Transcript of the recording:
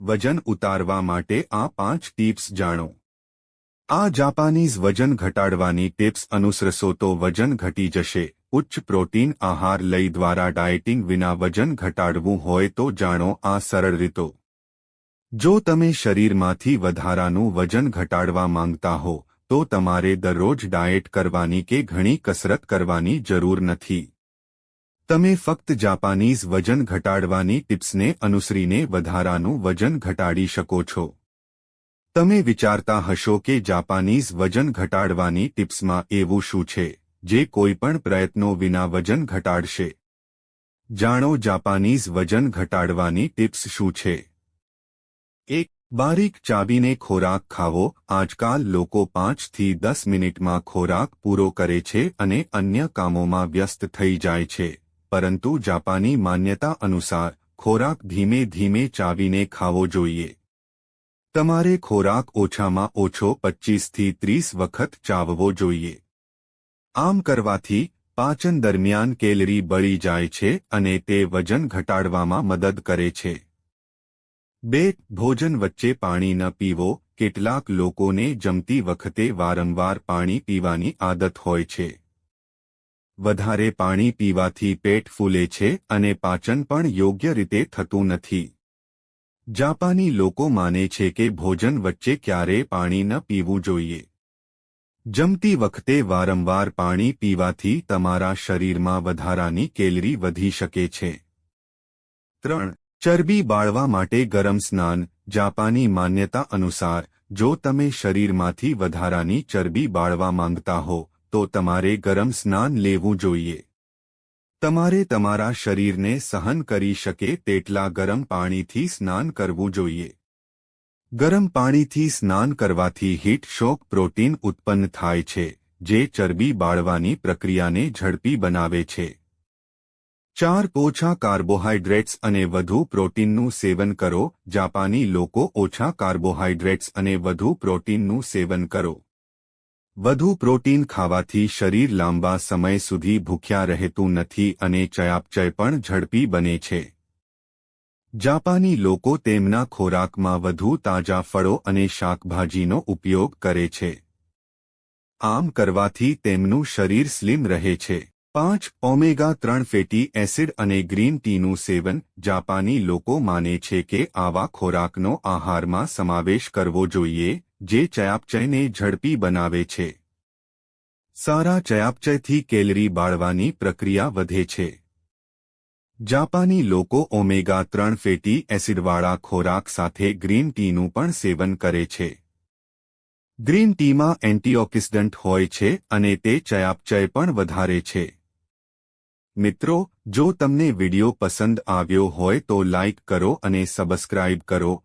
વજન ઉતારવા માટે આ પાંચ ટિપ્સ જાણો. આ જાપાનીઝ વજન ઘટાડવાની ટિપ્સ અનુસરશો તો વજન ઘટી જશે. ઉચ્ચ પ્રોટીન આહાર લઈ દ્વારા ડાયટિંગ વિના વજન ઘટાડવું હોય તો જાણો આ સરળ રીતો. જો તમે શરીરમાંથી વધારાનું વજન ઘટાડવા માંગતા હો, તો તમારે દરરોજ ડાયેટ કરવાની કે ઘણી કસરત કરવાની જરૂર નથી. તમે ફક્ત જાપાનીઝ વજન ઘટાડવાની ટિપ્સને અનુસરીને વધારાનું વજન ઘટાડી શકો છો. તમે વિચારતા હશો કે જાપાનીઝ વજન ઘટાડવાની ટિપ્સમાં એવું શું છે, જે કોઈપણ પ્રયત્નો વિના વજન ઘટાડશે? જાણો જાપાનીઝ વજન ઘટાડવાની ટિપ્સ શું છે. એક, બારીક ચાબીને ખોરાક ખાવો. આજકાલ લોકો પાંચથી દસ મિનિટમાં ખોરાક પૂરો કરે છે અને અન્ય કામોમાં વ્યસ્ત થઈ જાય છે. પરંતુ જાપાની માન્યતા અનુસાર ખોરાક ધીમે ધીમે ચાવીને ખાવો જોઈએ. તમારે ખોરાક ઓછામાં ઓછો પચ્ચીસથી ત્રીસ વખત ચાવવો જોઈએ. આમ કરવાથી પાચન દરમિયાન કેલરી બળી જાય છે અને તે વજન ઘટાડવામાં મદદ કરે છે. બે, ભોજન વચ્ચે પાણી ન પીવો. કેટલાક લોકોને જમતી વખતે વારંવાર પાણી પીવાની આદત હોય છે. વધારે પાણી પીવાથી પેટ ફૂલે છે અને પાચન પણ યોગ્ય રીતે થતું નથી. જાપાની લોકો માને છે કે ભોજન વચ્ચે ક્યારે પાણી ન પીવું જોઈએ. જમતી વખતે વારંવાર પાણી પીવાથી તમારા શરીરમાં વધારાની કેલરી વધી શકે છે. ત્રણ, ચરબી બાળવા માટે ગરમ સ્નાન, જાપાની માન્યતા અનુસાર, જો તમે શરીરમાંથી વધારાની ચરબી બાળવા માંગતા હો તો તમારે ગરમ સ્નાન લેવું જોઈએ. તમારે તમારા શરીરને સહન કરી શકે તેટલા ગરમ પાણીથી સ્નાન કરવું જોઈએ. ગરમ પાણીથી સ્નાન કરવાથી હીટ શોક પ્રોટીન ઉત્પન્ન થાય છે, જે ચરબી બાળવાની પ્રક્રિયાને ઝડપી બનાવે છે. ચાર ઓછા કાર્બોહાઈડ્રેટ્સ અને વધુ પ્રોટીનનું સેવન કરો. જાપાની લોકો ઓછા કાર્બોહાઇડ્રેટ્સ અને વધુ પ્રોટીનનું સેવન કરો. વધુ પ્રોટીન ખાવાથી શરીર લાંબા સમય સુધી ભૂખ્યા રહેતું નથી અને ચયાપચય પણ ઝડપી બને છે. જાપાની લોકો તેમના ખોરાકમાં વધુ તાજા ફળો અને શાકભાજીનો ઉપયોગ કરે છે. આમ કરવાથી તેમનું શરીર સ્લિમ રહે છે. પાંચ, ઓમેગા ત્રણ ફેટી એસિડ અને ગ્રીન ટીનું સેવન જાપાની લોકો માને છે કે આવા ખોરાકનો આહારમાં સમાવેશ કરવો જોઈએ. જે ચયાપચયને ઝડપી બનાવે છે. સારા ચયાપચયથી કેલરી બાળવાની પ્રક્રિયા વધે છે. જાપાની લોકો ઓમેગા ત્રણ ફેટી એસિડવાળા ખોરાક સાથે ગ્રીન ટીનું પણ સેવન કરે છે. ગ્રીન ટીમાં એન્ટીઓક્સિડન્ટ હોય છે અને તે ચયાપચય પણ વધારે છે. મિત્રો, જો તમને વિડિયો પસંદ આવ્યો હોય તો લાઇક કરો અને સબસ્ક્રાઇબ કરો